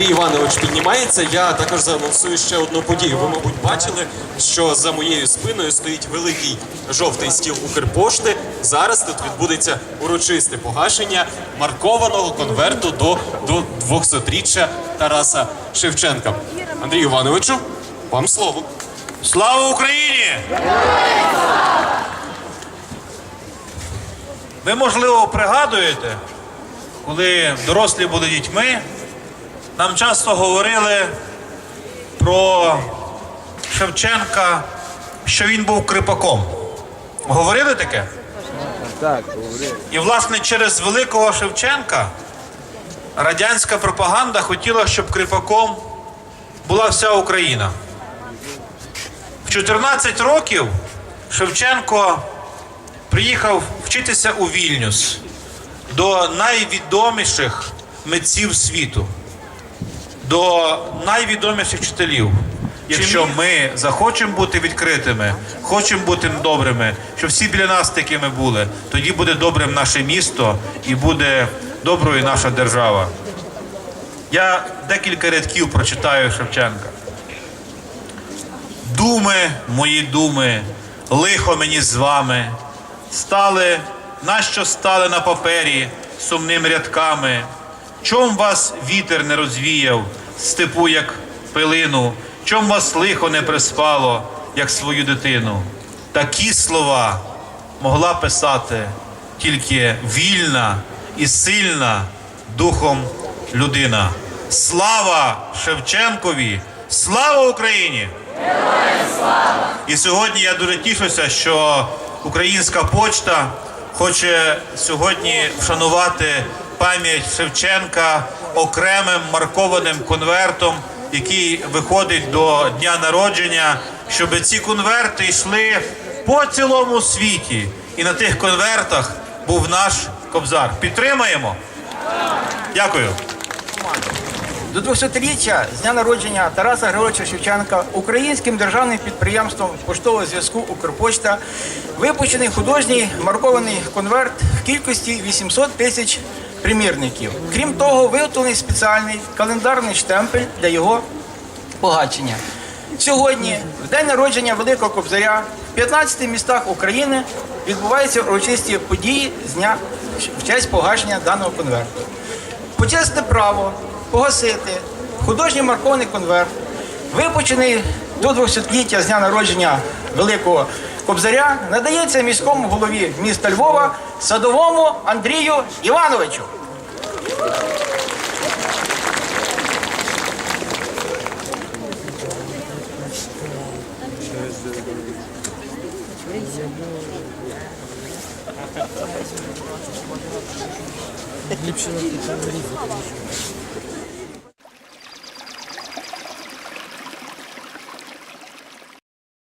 Андрій Іванович піднімається. Я також заанонсую ще одну подію. Ви, мабуть, бачили, що за моєю спиною стоїть великий жовтий стіл Укрпошти. Зараз тут відбудеться урочисте погашення маркованого конверту до, до 200-річчя Тараса Шевченка. Андрію Івановичу, вам слово. Слава Україні! Ви, можливо, пригадуєте, коли дорослі були дітьми, нам часто говорили про Шевченка, що він був крипаком. Говорили таке? Так, говорив. І, власне, через великого Шевченка радянська пропаганда хотіла, щоб крипаком була вся Україна. В 14 років Шевченко приїхав вчитися у Вільнюс до найвідоміших митців світу, до найвідоміших вчителів. Якщо ми захочемо бути відкритими, хочемо бути добрими, щоб всі біля нас такими були, тоді буде добрим наше місто і буде доброю наша держава. Я декілька рядків прочитаю Шевченка. Думи, мої думи, лихо мені з вами, стали, нащо стали на папері сумними рядками, чом вас вітер не розвіяв, степу, як пилину, чом вас лихо не приспало, як свою дитину. Такі слова могла писати тільки вільна і сильна духом людина. Слава Шевченкові! Слава Україні! І сьогодні я дуже тішуся, що українська почта хоче сьогодні вшанувати пам'ять Шевченка окремим маркованим конвертом, який виходить до дня народження, щоб ці конверти йшли по цілому світі. І на тих конвертах був наш кобзар. Підтримаємо? Дякую. До 200-річчя з дня народження Тараса Григоровича Шевченка українським державним підприємством поштового зв'язку Укрпочта випущений художній маркований конверт в кількості 800 тисяч примірників. Крім того, виготовлений спеціальний календарний штемпель для його погачення. Сьогодні, в день народження Великого Кобзаря, в 15 містах України відбуваються урочисті події з дня в честь погашення даного конверту. Почесне право погасити художній маркований конверт, випущений до 200-ліття з дня народження Великого Кобзаря, надається міському голові міста Львова садовому Андрію Івановичу. Ліпше на